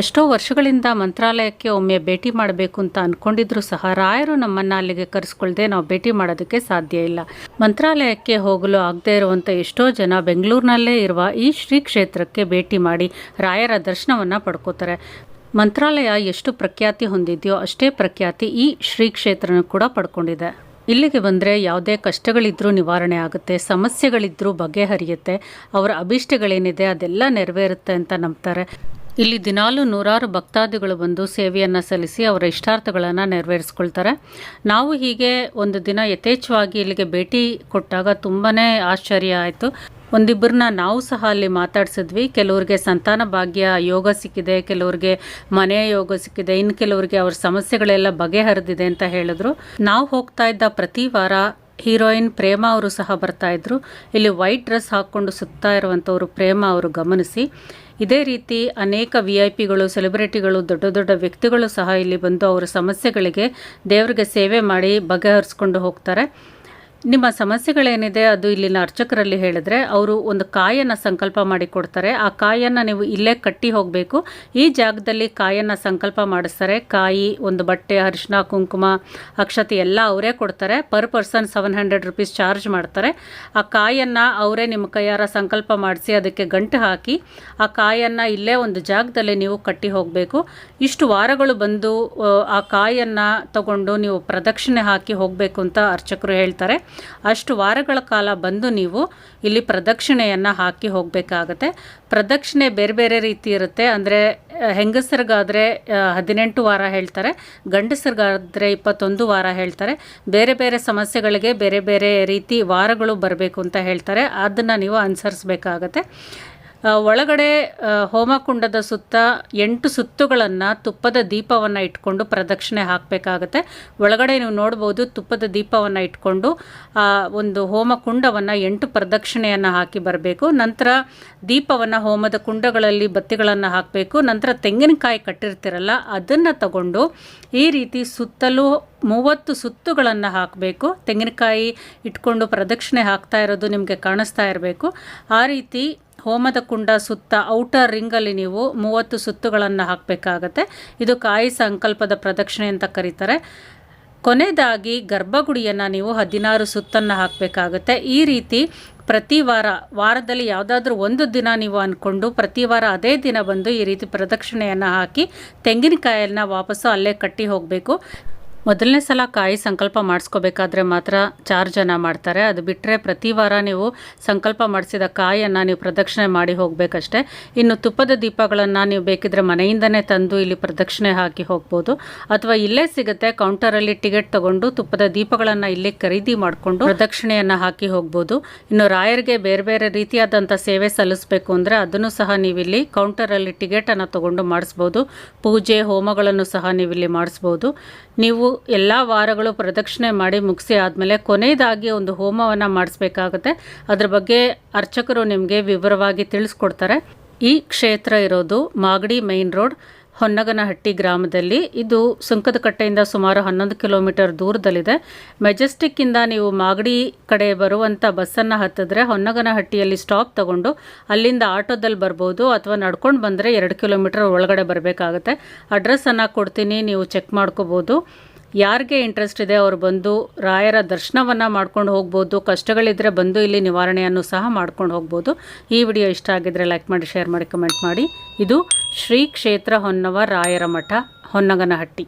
ಎಷ್ಟೋ ವರ್ಷಗಳಿಂದ ಮಂತ್ರಾಲಯಕ್ಕೆ ಒಮ್ಮೆ ಭೇಟಿ ಮಾಡಬೇಕು ಅಂತ ಅಂದ್ಕೊಂಡಿದ್ರು ಸಹ ರಾಯರು ನಮ್ಮನ್ನು ಅಲ್ಲಿಗೆ ಕರೆಸ್ಕೊಳ್ಳದೆ ನಾವು ಭೇಟಿ ಮಾಡೋದಕ್ಕೆ ಸಾಧ್ಯ ಇಲ್ಲ. ಮಂತ್ರಾಲಯಕ್ಕೆ ಹೋಗಲು ಆಗದೇ ಇರುವಂಥ ಎಷ್ಟೋ ಜನ ಬೆಂಗಳೂರಿನಲ್ಲೇ ಇರುವ ಈ ಶ್ರೀ ಕ್ಷೇತ್ರಕ್ಕೆ ಭೇಟಿ ಮಾಡಿ ರಾಯರ ದರ್ಶನವನ್ನು ಪಡ್ಕೋತಾರೆ. ಮಂತ್ರಾಲಯ ಎಷ್ಟು ಪ್ರಖ್ಯಾತಿ ಹೊಂದಿದೆಯೋ ಅಷ್ಟೇ ಪ್ರಖ್ಯಾತಿ ಈ ಶ್ರೀ ಕ್ಷೇತ್ರನೂ ಕೂಡ ಪಡ್ಕೊಂಡಿದೆ. ಇಲ್ಲಿಗೆ ಬಂದರೆ ಯಾವುದೇ ಕಷ್ಟಗಳಿದ್ದರೂ ನಿವಾರಣೆ ಆಗುತ್ತೆ, ಸಮಸ್ಯೆಗಳಿದ್ರೂ ಬಗೆಹರಿಯುತ್ತೆ, ಅವರ ಅಭಿಷ್ಟಗಳೇನಿದೆ ಅದೆಲ್ಲ ನೆರವೇರುತ್ತೆ ಅಂತ ನಂಬ್ತಾರೆ. ಇಲ್ಲಿ ದಿನಾಲು ನೂರಾರು ಭಕ್ತಾದಿಗಳು ಬಂದು ಸೇವೆಯನ್ನು ಸಲ್ಲಿಸಿ ಅವರ ಇಷ್ಟಾರ್ಥಗಳನ್ನು ನೆರವೇರಿಸ್ಕೊಳ್ತಾರೆ. ನಾವು ಹೀಗೆ ಒಂದು ದಿನ ಯಥೇಚ್ಛವಾಗಿ ಇಲ್ಲಿಗೆ ಭೇಟಿ ಕೊಟ್ಟಾಗ ತುಂಬಾ ಆಶ್ಚರ್ಯ ಆಯಿತು. ಒಂದಿಬ್ಬರನ್ನ ನಾವು ಸಹ ಅಲ್ಲಿ ಮಾತಾಡಿಸಿದ್ವಿ. ಕೆಲವ್ರಿಗೆ ಸಂತಾನ ಭಾಗ್ಯ, ಯೋಗ ಸಿಕ್ಕಿದೆ, ಕೆಲವ್ರಿಗೆ ಮನೆಯ ಯೋಗ ಸಿಕ್ಕಿದೆ ಇನ್ನು ಕೆಲವ್ರಿಗೆ ಅವ್ರ ಸಮಸ್ಯೆಗಳೆಲ್ಲ ಬಗೆಹರಿದಿದೆ ಅಂತ ಹೇಳಿದ್ರು. ನಾವು ಹೋಗ್ತಾ ಇದ್ದ ಪ್ರತಿ ವಾರ ಹೀರೋಯಿನ್ ಪ್ರೇಮ ಅವರು ಸಹ ಬರ್ತಾ ಇದ್ರು. ಇಲ್ಲಿ ವೈಟ್ ಡ್ರೆಸ್ ಹಾಕ್ಕೊಂಡು ಸುತ್ತಾ ಇರುವಂಥವ್ರು ಪ್ರೇಮ ಅವರು ಗಮನಿಸಿ. ಇದೇ ರೀತಿ ಅನೇಕ ವಿ ಐ ಪಿಗಳು ಸೆಲೆಬ್ರಿಟಿಗಳು ದೊಡ್ಡ ದೊಡ್ಡ ವ್ಯಕ್ತಿಗಳು ಸಹ ಇಲ್ಲಿ ಬಂದು ಅವರ ಸಮಸ್ಯೆಗಳಿಗೆ ದೇವರಿಗೆ ಸೇವೆ ಮಾಡಿ ಬಗೆಹರಿಸ್ಕೊಂಡು ಹೋಗ್ತಾರೆ. ನಿಮ್ಮ ಸಮಸ್ಯೆಗಳೇನಿದೆ ಅದು ಇಲ್ಲಿನ ಅರ್ಚಕರಲ್ಲಿ ಹೇಳಿದ್ರೆ ಅವರು ಒಂದು ಕಾಯನ್ನು ಸಂಕಲ್ಪ ಮಾಡಿ ಕೊಡ್ತಾರೆ. ಆ ಕಾಯನ್ನು ನೀವು ಇಲ್ಲೇ ಕಟ್ಟಿ ಹೋಗಬೇಕು. ಈ ಜಾಗದಲ್ಲಿ ಕಾಯನ್ನು ಸಂಕಲ್ಪ ಮಾಡಿಸ್ತಾರೆ. ಕಾಯಿ ಒಂದು ಬಟ್ಟೆ ಅರಿಶಿನ ಕುಂಕುಮ ಅಕ್ಷತೆ ಎಲ್ಲ ಅವರೇ ಕೊಡ್ತಾರೆ. Per person seven hundred rupees charge ಮಾಡ್ತಾರೆ. ಆ ಕಾಯನ್ನು ಅವರೇ ನಿಮ್ಮ ಕೈಯಾರ ಸಂಕಲ್ಪ ಮಾಡಿಸಿ ಅದಕ್ಕೆ ಗಂಟು ಹಾಕಿ ಆ ಕಾಯನ್ನು ಇಲ್ಲೇ ಒಂದು ಜಾಗದಲ್ಲಿ ನೀವು ಕಟ್ಟಿ ಹೋಗಬೇಕು. ಇಷ್ಟು ವಾರಗಳು ಬಂದು ಆ, ಕಾಯನ್ನು ತಗೊಂಡು ನೀವು ಪ್ರದಕ್ಷಿಣೆ ಹಾಕಿ ಹೋಗಬೇಕು ಅಂತ ಅರ್ಚಕರು ಹೇಳ್ತಾರೆ. ಅಷ್ಟು ವಾರಗಳ ಕಾಲ ಬಂದು ನೀವು ಇಲ್ಲಿ ಪ್ರದಕ್ಷಿಣೆಯನ್ನು ಹಾಕಿ ಹೋಗಬೇಕಾಗತ್ತೆ. ಪ್ರದಕ್ಷಿಣೆ ಬೇರೆ ಬೇರೆ ರೀತಿ ಇರುತ್ತೆ. ಅಂದರೆ ಹೆಂಗಸರಿಗಾದರೆ ಹದಿನೆಂಟು ವಾರ ಹೇಳ್ತಾರೆ. ಗಂಡಸರಿಗಾದರೆ ಇಪ್ಪತ್ತೊಂದು ವಾರ ಹೇಳ್ತಾರೆ. ಬೇರೆ ಬೇರೆ ಸಮಸ್ಯೆಗಳಿಗೆ ಬೇರೆ ಬೇರೆ ರೀತಿ ವಾರಗಳು ಬರಬೇಕು ಅಂತ ಹೇಳ್ತಾರೆ. ಅದನ್ನು ನೀವು ಅನುಸರಿಸ್ಬೇಕಾಗತ್ತೆ. ಒಳಗಡೆ ಹೋಮಕುಂಡದ ಸುತ್ತ ಎಂಟು ಸುತ್ತುಗಳನ್ನು ತುಪ್ಪದ ದೀಪವನ್ನು ಇಟ್ಕೊಂಡು ಪ್ರದಕ್ಷಿಣೆ ಹಾಕಬೇಕಾಗತ್ತೆ. ಒಳಗಡೆ ನೀವು ನೋಡ್ಬೋದು ತುಪ್ಪದ ದೀಪವನ್ನು ಇಟ್ಕೊಂಡು ಒಂದು ಹೋಮಕುಂಡವನ್ನು ಎಂಟು ಪ್ರದಕ್ಷಿಣೆಯನ್ನು ಹಾಕಿ ಬರಬೇಕು. ನಂತರ ದೀಪವನ್ನು ಹೋಮದ ಕುಂಡಗಳಲ್ಲಿ ಬತ್ತಿಗಳನ್ನು ಹಾಕಬೇಕು. ನಂತರ ತೆಂಗಿನಕಾಯಿ ಕಟ್ಟಿರ್ತಿರಲ್ಲ, ಅದನ್ನು ತಗೊಂಡು ಈ ರೀತಿ ಸುತ್ತಲೂ ಮೂವತ್ತು ಸುತ್ತುಗಳನ್ನು ಹಾಕಬೇಕು. ತೆಂಗಿನಕಾಯಿ ಇಟ್ಕೊಂಡು ಪ್ರದಕ್ಷಿಣೆ ಹಾಕ್ತಾ ಇರೋದು ನಿಮಗೆ ಕಾಣಿಸ್ತಾ ಇರಬೇಕು. ಆ ರೀತಿ ಹೋಮದ ಕುಂಡ ಸುತ್ತ ಔಟರ್ ರಿಂಗಲ್ಲಿ ನೀವು ಮೂವತ್ತು ಸುತ್ತುಗಳನ್ನು ಹಾಕಬೇಕಾಗತ್ತೆ. ಇದು ಕಾಯಿ ಸಂಕಲ್ಪದ ಪ್ರದಕ್ಷಿಣೆ ಅಂತ ಕರೀತಾರೆ. ಕೊನೆಯದಾಗಿ ಗರ್ಭಗುಡಿಯನ್ನು ನೀವು ಹದಿನಾರು ಸುತ್ತನ್ನು ಹಾಕಬೇಕಾಗುತ್ತೆ. ಈ ರೀತಿ ಪ್ರತಿ ವಾರ, ವಾರದಲ್ಲಿ ಯಾವುದಾದ್ರೂ ಒಂದು ದಿನ ನೀವು ಅಂದ್ಕೊಂಡು ಪ್ರತಿ ವಾರ ಅದೇ ದಿನ ಬಂದು ಈ ರೀತಿ ಪ್ರದಕ್ಷಿಣೆಯನ್ನು ಹಾಕಿ ತೆಂಗಿನಕಾಯಿಯನ್ನು ವಾಪಸ್ಸು ಅಲ್ಲೇ ಕಟ್ಟಿ ಹೋಗಬೇಕು. ಮೊದಲನೇ ಸಲ ಕಾಯಿ ಸಂಕಲ್ಪ ಮಾಡಿಸ್ಕೋಬೇಕಾದ್ರೆ ಮಾತ್ರ ಚಾರ್ಜನ್ನು ಮಾಡ್ತಾರೆ. ಅದು ಬಿಟ್ಟರೆ ಪ್ರತಿ ವಾರ ನೀವು ಸಂಕಲ್ಪ ಮಾಡಿಸಿದ ಕಾಯಿಯನ್ನು ನೀವು ಪ್ರದಕ್ಷಿಣೆ ಮಾಡಿ ಹೋಗಬೇಕಷ್ಟೆ. ಇನ್ನು ತುಪ್ಪದ ದೀಪಗಳನ್ನು ನೀವು ಬೇಕಿದ್ರೆ ಮನೆಯಿಂದನೇ ತಂದು ಇಲ್ಲಿ ಪ್ರದಕ್ಷಿಣೆ ಹಾಕಿ ಹೋಗ್ಬೋದು. ಅಥವಾ ಇಲ್ಲೇ ಸಿಗುತ್ತೆ ಕೌಂಟರಲ್ಲಿ ಟಿಕೆಟ್ ತಗೊಂಡು ತುಪ್ಪದ ದೀಪಗಳನ್ನು ಇಲ್ಲಿ ಖರೀದಿ ಮಾಡಿಕೊಂಡು ಪ್ರದಕ್ಷಿಣೆಯನ್ನು ಹಾಕಿ ಹೋಗ್ಬೋದು. ಇನ್ನು ರಾಯರಿಗೆ ಬೇರೆ ಬೇರೆ ರೀತಿಯಾದಂಥ ಸೇವೆ ಸಲ್ಲಿಸಬೇಕು ಅಂದರೆ ಅದನ್ನು ಸಹ ನೀವಿಲ್ಲಿ ಕೌಂಟರಲ್ಲಿ ಟಿಕೆಟನ್ನು ತಗೊಂಡು ಮಾಡಿಸ್ಬೋದು. ಪೂಜೆ, ಹೋಮಗಳನ್ನು ಸಹ ನೀವಿಲ್ಲಿ ಮಾಡಿಸ್ಬೋದು. ನೀವು ಎಲ್ಲ ವಾರಗಳು ಪ್ರದಕ್ಷಿಣೆ ಮಾಡಿ ಮುಗಿಸಿ ಆದಮೇಲೆ ಕೊನೆಯದಾಗಿ ಒಂದು ಹೋಮವನ್ನು ಮಾಡಿಸ್ಬೇಕಾಗುತ್ತೆ. ಅದ್ರ ಬಗ್ಗೆ ಅರ್ಚಕರು ನಿಮಗೆ ವಿವರವಾಗಿ ತಿಳಿಸ್ಕೊಡ್ತಾರೆ. ಈ ಕ್ಷೇತ್ರ ಇರೋದು ಮಾಗಡಿ ಮೈನ್ ರೋಡ್, ಹೊನ್ನಗನಹಟ್ಟಿ ಗ್ರಾಮದಲ್ಲಿ. ಇದು ಸುಂಕದಕಟ್ಟೆಯಿಂದ ಸುಮಾರು ಹನ್ನೊಂದು ಕಿಲೋಮೀಟರ್ ದೂರದಲ್ಲಿದೆ. ಮೆಜೆಸ್ಟಿಕ್ಕಿಂದ ನೀವು ಮಾಗಡಿ ಕಡೆ ಬರುವಂಥ ಬಸ್ಸನ್ನು ಹತ್ತಿದ್ರೆ ಹೊನ್ನಗನಹಟ್ಟಿಯಲ್ಲಿ ಸ್ಟಾಪ್ ತಗೊಂಡು ಅಲ್ಲಿಂದ ಆಟೋದಲ್ಲಿ ಬರ್ಬೋದು ಅಥವಾ ನಡ್ಕೊಂಡು ಬಂದರೆ ಎರಡು ಕಿಲೋಮೀಟರ್ ಒಳಗಡೆ ಬರಬೇಕಾಗುತ್ತೆ. ಅಡ್ರೆಸ್ಸನ್ನು ಕೊಡ್ತೀನಿ, ನೀವು ಚೆಕ್ ಮಾಡ್ಕೋಬೋದು. ಯಾರಿಗೆ ಇಂಟ್ರೆಸ್ಟ್ ಇದೆ ಅವರು ಬಂದು ರಾಯರ ದರ್ಶನವನ್ನು ಮಾಡ್ಕೊಂಡು ಹೋಗ್ಬೋದು ಕಷ್ಟಗಳಿದ್ದರೆ ಬಂದು ಇಲ್ಲಿ ನಿವಾರಣೆಯನ್ನು ಸಹ ಮಾಡ್ಕೊಂಡು ಹೋಗ್ಬೋದು. ಈ ವಿಡಿಯೋ ಇಷ್ಟ ಆಗಿದ್ದರೆ ಲೈಕ್ ಮಾಡಿ ಶೇರ್ ಮಾಡಿ ಕಮೆಂಟ್ ಮಾಡಿ. ಇದು ಶ್ರೀ ಕ್ಷೇತ್ರ ಹೊನ್ನವ ರಾಯರ ಮಠ, ಹೊನ್ನಗನಹಟ್ಟಿ.